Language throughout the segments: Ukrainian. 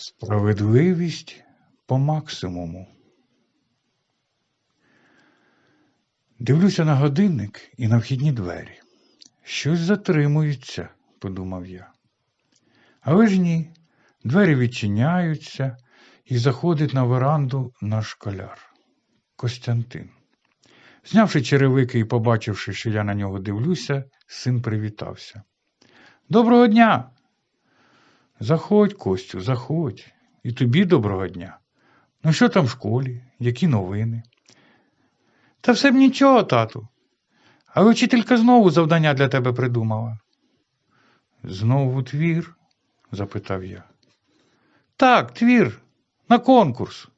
Справедливість по максимуму. Дивлюся на годинник і на вхідні двері. Щось затримується, подумав я. Але ж ні, двері відчиняються і заходить на веранду наш школяр Костянтин. Знявши черевики і побачивши, що я на нього дивлюся, син привітався. Доброго дня! Заходь, Костю, заходь. І тобі доброго дня. Ну що там в школі? Які новини? Та все б нічого, тату. Але вчителька знову завдання для тебе придумала. Знову твір? запитав я. Так, твір, на конкурс.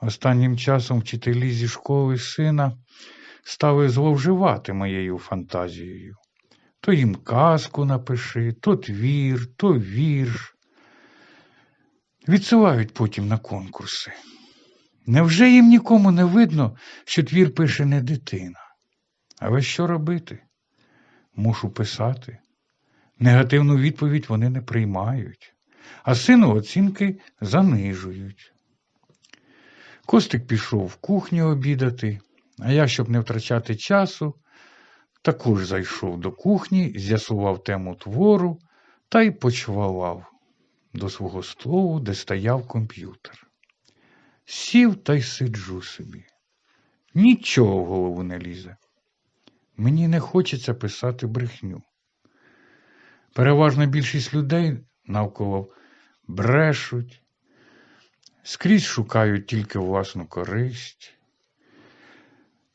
Останнім часом вчителі зі школи сина стали зловживати моєю фантазією. То їм казку напиши, то твір, то вірш. Відсилають потім на конкурси. Невже їм нікому не видно, що твір пише не дитина? Але що робити? Мушу писати. Негативну відповідь вони не приймають, а сину оцінки занижують. Костик пішов в кухню обідати, а я, щоб не втрачати часу, також зайшов до кухні, з'ясував тему твору та й почвалав до свого столу, де стояв комп'ютер. Сів та й сиджу собі. Нічого в голову не лізе. Мені не хочеться писати брехню. Переважна більшість людей навколо брешуть, скрізь шукають тільки власну користь.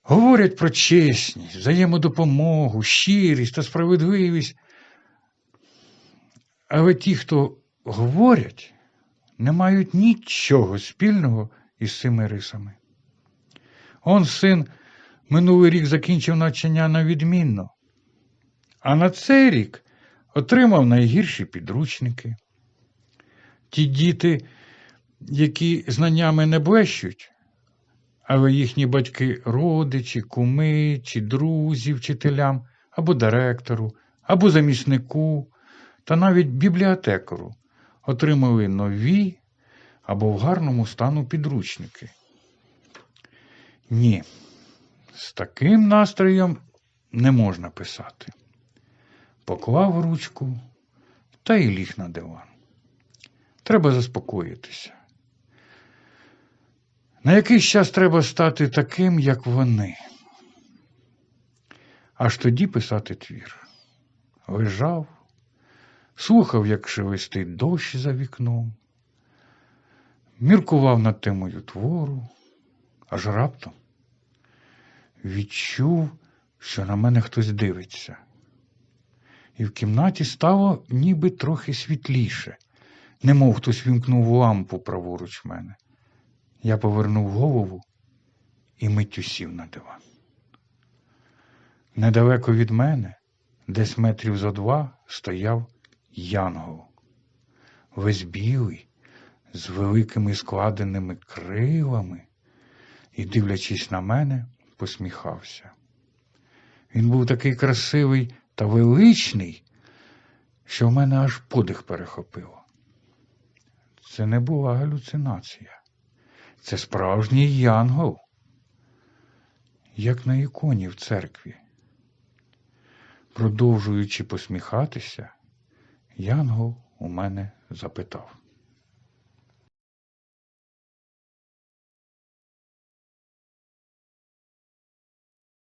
Говорять про чесність, взаємодопомогу, щирість та справедливість. Але ті, хто говорять, не мають нічого спільного із цими рисами. Он син минулий рік закінчив навчання на відмінно, а на цей рік отримав найгірші підручники. Ті діти, які знаннями не блещуть, але їхні батьки родичі, куми чи друзі вчителям, або директору, або заміснику, та навіть бібліотекару отримали нові або в гарному стану підручники. Ні, з таким настроєм не можна писати. Поклав ручку та й ліг на диван. Треба заспокоїтися. На якийсь час треба стати таким, як вони. Аж тоді писати твір. Лежав, слухав, як шелестить дощ за вікном, міркував над темою твору, аж раптом відчув, що на мене хтось дивиться. І в кімнаті стало ніби трохи світліше, немов хтось вімкнув лампу праворуч мене. Я повернув голову і миттю сів на диван. Недалеко від мене, десь метрів за два, стояв янгол, весь білий, з великими складеними крилами, і, дивлячись на мене, посміхався. Він був такий красивий та величний, що в мене аж подих перехопило. Це не була галюцинація. Це справжній янгол, як на іконі в церкві. Продовжуючи посміхатися, янгол у мене запитав.